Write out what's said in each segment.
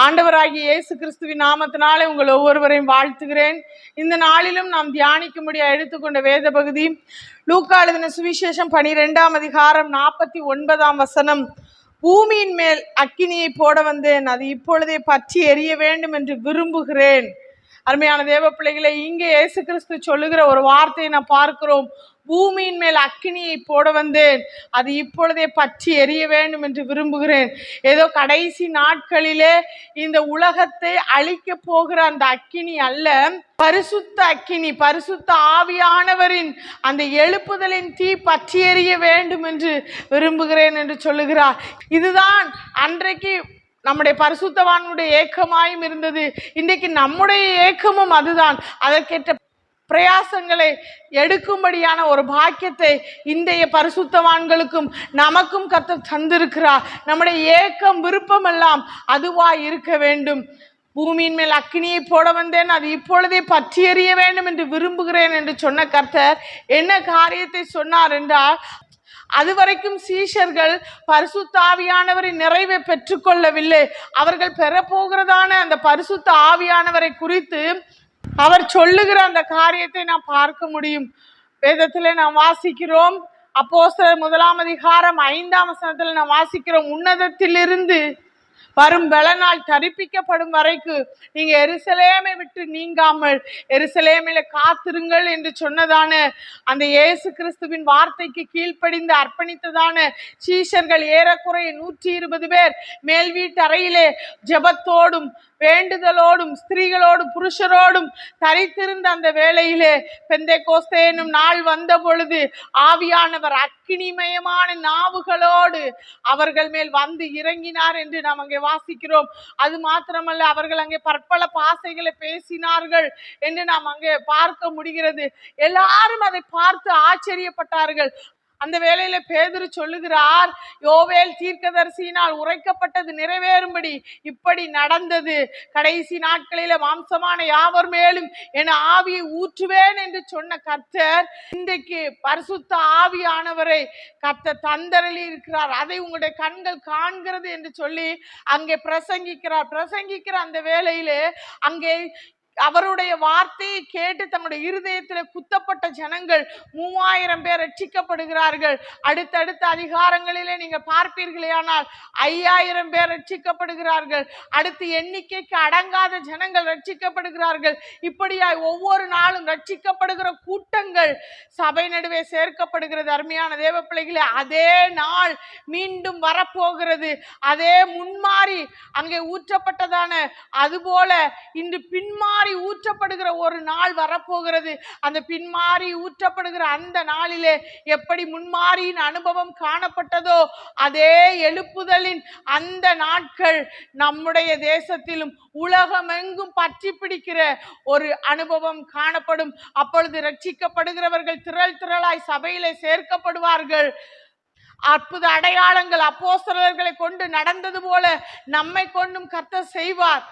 ஆண்டவராகிய இயேசு கிறிஸ்துவின் நாமத்தினாலே உங்கள் ஒவ்வொருவரையும் வாழ்த்துகிறேன். இந்த நாளிலும் நாம் தியானிக்கும்படியா எடுத்துக்கொண்ட வேத பகுதி லூக்கா எழுதின சுவிசேஷம் பனிரெண்டாம் அதிகாரம் நாற்பத்தி ஒன்பதாம் வசனம். பூமியின் மேல் அக்கினியை போட வந்தேன் அது இப்பொழுதே பற்றி எரிய வேண்டும் என்று விரும்புகிறேன். அருமையான தேவ பிள்ளைகளை இங்கே இயேசு கிறிஸ்து சொல்லுகிற ஒரு வார்த்தையை நான் பார்க்கிறோம். பூமியின் மேல் அக்கினியை போட வந்தேன். அது இப்பொழுதே பற்றி எரிய வேண்டும் என்று விரும்புகிறேன். ஏதோ கடைசி நாட்களிலே இந்த உலகத்தை அழிக்க போகிற அந்த அக்கினி அல்ல பரிசுத்த அக்கினி பரிசுத்த ஆவியானவரின் அந்த எழுப்புதலின் தீ பற்றி எறிய வேண்டும் என்று விரும்புகிறேன் என்று சொல்லுகிறார். இதுதான் அன்றைக்கு நம்முடைய பரிசுத்தவானுடைய ஏக்கமாயும் இருந்தது. இன்றைக்கு நம்முடைய ஏக்கமும் அதுதான். அதற்கேற்ற பிரயாசங்களை எடுக்கும்படியான ஒரு பாக்கியத்தை இன்றைய பரிசுத்தவான்களுக்கும் நமக்கும் கத்த தந்திருக்கிறார். நம்முடைய ஏக்கம் விருப்பமெல்லாம் அதுவாய் இருக்க வேண்டும். பூமியின் மேல் அக்னியை போட வந்தேன். அது இப்பொழுதே பற்றி எறிய வேண்டும் என்று விரும்புகிறேன் என்று சொன்ன கர்த்தர் என்ன காரியத்தை சொன்னார் என்றால் அதுவரைக்கும் சீஷர்கள் பரிசுத்த ஆவியானவரின் நிறைவை பெற்றுக்கொள்ளவில்லை. அவர்கள் பெறப்போகிறதான அந்த பரிசுத்த ஆவியானவரை குறித்து அவர் சொல்லுகிற அந்த காரியத்தை நாம் பார்க்க முடியும். வேதத்தில் நாம் வாசிக்கிறோம். அப்போ முதலாம் அதிகாரம் ஐந்தாம் வசனத்தில் நாம் வாசிக்கிறோம். உன்னதத்திலிருந்து வரும் பலனால் தரிப்பிக்கப்படும் வரைக்கு நீங்க எருசலேமை விட்டு நீங்காமல் எருசலேமில காத்திருங்கள் என்று சொன்னதான அந்த இயேசு கிறிஸ்துவின் வார்த்தைக்கு கீழ்ப்படிந்து அர்ப்பணித்ததான சீஷர்கள் ஏறக்குறைய நூற்றி இருபது பேர் மேல் வீட்டு அறையிலே ஜெபத்தோடும் வேண்டுதலோடும் ஸ்திரீகளோடும் புருஷரோடும் தரித்திருந்த அந்த வேளையிலே பெந்தை கோஸ்தேனும் என்னும் நாள் வந்த பொழுது ஆவியானவர் அக்கினிமயமான நாவுகளோடு அவர்கள் மேல் வந்து இறங்கினார் என்று நாம் அங்கே வாசிக்கிறோம். அது மாத்திரமல்ல அவர்கள் அங்கே பற்பல பாசைகளை பேசினார்கள் என்று நாம் அங்கே பார்க்க முடிகிறது. எல்லாரும் அதை பார்த்து ஆச்சரியப்பட்டார்கள். அந்த வேளையில பேதுரு சொல்லுகிறார் யோவேல் தீர்க்கதரிசியினால் உரைக்கப்பட்டது நிறைவேறும்படி இப்படி நடந்தது. கடைசி நாட்களில மாம்சமான யாவர் மேலும் என் ஆவியை ஊற்றுவேன் என்று சொன்ன கர்த்தர் இன்றைக்கு பரிசுத்த ஆவியானவரை கத்த தந்தரளி இருக்கிறார். அதை உங்களுடைய கண்கள் காண்கிறது என்று சொல்லி அங்கே பிரசங்கிக்கிறார். பிரசங்கிக்கிற அந்த வேளையிலே அங்கே அவருடைய வார்த்தையை கேட்டு தம்முடைய இருதயத்தில் குத்தப்பட்ட ஜனங்கள் மூவாயிரம் பேர் ரட்சிக்கப்படுகிறார்கள். அடுத்தடுத்த அதிகாரங்களிலே நீங்கள் பார்ப்பீர்களே ஆனால் ஐயாயிரம் பேர் ரட்சிக்கப்படுகிறார்கள். அடுத்து எண்ணிக்கைக்கு அடங்காத ஜனங்கள் ரட்சிக்கப்படுகிறார்கள். இப்படியாய் ஒவ்வொரு நாளும் ரட்சிக்கப்படுகிற கூட்டங்கள் சபை நடுவே சேர்க்கப்படுகிறது. அருமையான தேவ பிள்ளைகளே அதே நாள் மீண்டும் வரப்போகிறது. அதே முன்மாறி அங்கே ஊற்றப்பட்டதான அதுபோல இன்று பின்மாறி ஊற்றப்படுகிற ஒரு நாள் வரப்போகிறது. அந்த பின்மாறி ஊற்றப்படுகிற அந்த நாளிலே எப்படி முன்மாறியின் அனுபவம் காணப்பட்டதோ அதே எழுப்புதலின் அந்த நாட்கள் நம்முடைய தேசத்திலும் உலகமெங்கும் பற்றி பிடிக்கிற ஒரு அனுபவம் காணப்படும். அப்பொழுது ரட்சிக்கப்படுகிறவர்கள் திரள் திரளாய் சபையிலே சேர்க்கப்படுவார்கள். அற்புத அடையாளங்கள் அப்போஸ்தலர்களை கொண்டு நடந்தது போல நம்மை கொண்டும் கர்த்தர் செய்வார்.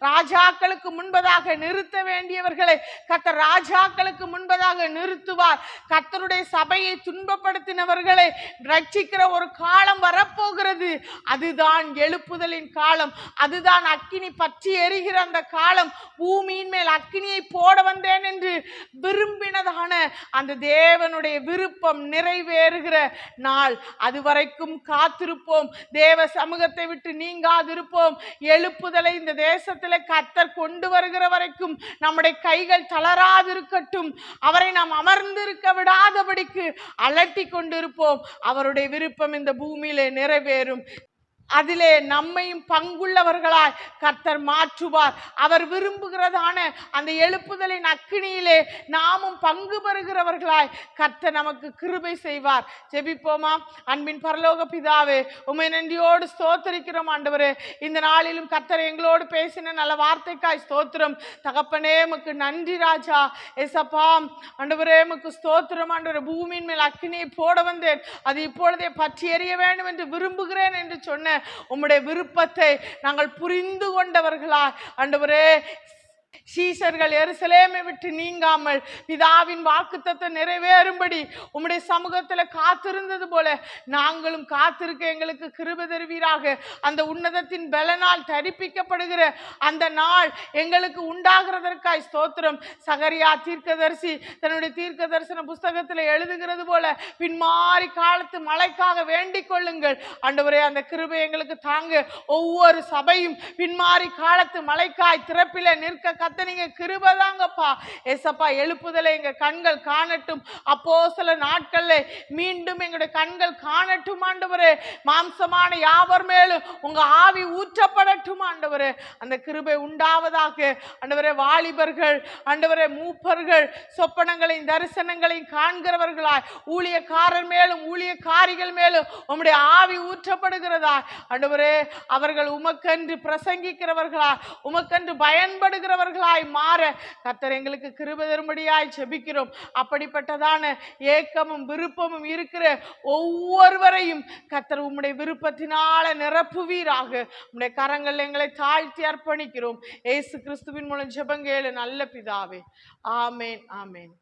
ராஜாக்களுக்கு முன்பதாக நிறுத்த வேண்டியவர்களை கர்த்தர் ராஜாக்களுக்கு முன்பதாக நிறுத்துவார். கர்த்தருடைய சபையை துன்பப்படுத்தினவர்களை ரட்சிக்கிற ஒரு காலம் வரப்போகிறது. அதுதான் எழுப்புதலின் காலம். அதுதான் அக்கினி பற்றி எரிகிற அந்த காலம். பூமியின் மேல் அக்கினியை போட வந்தேன் என்று விரும்பினதான அந்த தேவனுடைய விருப்பம் நிறைவேறுகிற நாள். அதுவரைக்கும் காத்திருப்போம். தேவ சமூகத்தை விட்டு நீங்காதிருப்போம். எழுப்புதலை இந்த தேசத்துல கத்தர் கொண்டு வருகிற வரைக்கும் நம்முடைய கைகள் தளராதிருக்கட்டும். அவரை நாம் அமர்ந்திருக்க விடாதபடிக்கு அலட்டி கொண்டிருப்போம் அவருடைய விருப்பம் இந்த பூமியிலே நிறைவேறும். அதிலே நம்மையும் பங்குள்ளவர்களாய் கர்த்தர் மாற்றுவார். அவர் விரும்புகிறதான அந்த எழுப்புதலின் அக்கினியிலே நாமும் பங்கு பெறுகிறவர்களாய் கர்த்தர் நமக்கு கிருபை செய்வார். ஜெபிப்போமா? அன்பின் பரலோக பிதாவே உமை நன்றியோடு ஸ்தோத்தரிக்கிறோம் ஆண்டவரே. இந்த நாளிலும் கர்த்தர் எங்களோடு பேசின நல்ல வார்த்தைக்காய் ஸ்தோத்திரம். தகப்பனே எமக்கு நன்றி ராஜா. எசப்பா ஆண்டவரே எமக்கு ஸ்தோத்திரம் ஆண்டவரே. பூமியின் மேல் அக்கினியை போட வந்தேன். அது இப்பொழுதே பற்றி எறிய வேண்டும் என்று விரும்புகிறேன் என்று சொன்ன உம்முடைய விருப்பத்தை நாங்கள் புரிந்து கொண்டவர்களா ஆண்டவரே சீசர்கள் எருசலேமை விட்டு நீங்காமல் பிதாவின் வாக்குத்தத்தை நிறைவேறும்படி உம்முடைய சமூகத்தில் காத்திருந்தது போல நாங்களும் காத்திருக்க எங்களுக்கு கிருப தருவீராக. அந்த உன்னதத்தின் பலனால் தரிப்பிக்கப்படுகிற அந்த நாள் எங்களுக்கு உண்டாகிறதற்காய் ஸ்தோத்திரம். சகரியா தீர்க்கதரிசி தன்னுடைய தீர்க்க தரிசன புஸ்தகத்தில் எழுதுகிறது போல பின்மாறி காலத்து மழைக்காக வேண்டிக் கொள்ளுங்கள். அண்டவரே அந்த கிருபை எங்களுக்கு தாங்க. ஒவ்வொரு சபையும் பின்மாறி காலத்து மழைக்காய் திறப்பில நிற்க கத்த நீங்க கிருபை ஏசப்பா எழுப்புதலை எங்க கண்கள் காணட்டும். அப்போ சில நாட்கள்ல மீண்டும் எங்களுடைய கண்கள் காணட்டும் ஆண்டவரே. மாம்சமான யாவர் மேலும் உங்க ஆவி ஊற்றப்படட்டும் ஆண்டவரே. அந்த கிருபை உண்டாவதாக. ஆண்டவரே வாலிபர்கள் ஆண்டவரே மூப்பர்கள் சொப்பனங்களையும் தரிசனங்களையும் காண்கிறவர்களாய். ஊழியக்காரர் மேலும் ஊழியக்காரிகள் மேலும் உம்முடைய ஆவி ஊற்றப்படுகிறதா ஆண்டவரே அவர்கள் உமக்கென்று உமக்கன்று உமக்கென்று பயன்படுகிறவர்களாய் மாற கத்தர் எங்களுக்கு கிருப தரும்படியாய் செபிக்கிறோம் அப்படிப்பட்டதான ஏக்கமும் விருப்பமும் இருக்கிற ஒவ்வொருவரையும் கத்தர் உம்முடைய விருப்பத்தினால நிரப்புவீராக. உம்முடைய கரங்கள் எங்களை தாழ்த்தி அர்ப்பணிக்கிறோம். ஏசு கிறிஸ்துவின் மூலம் ஜெபங்கேளு நல்ல பிதாவே. ஆமேன் ஆமேன்.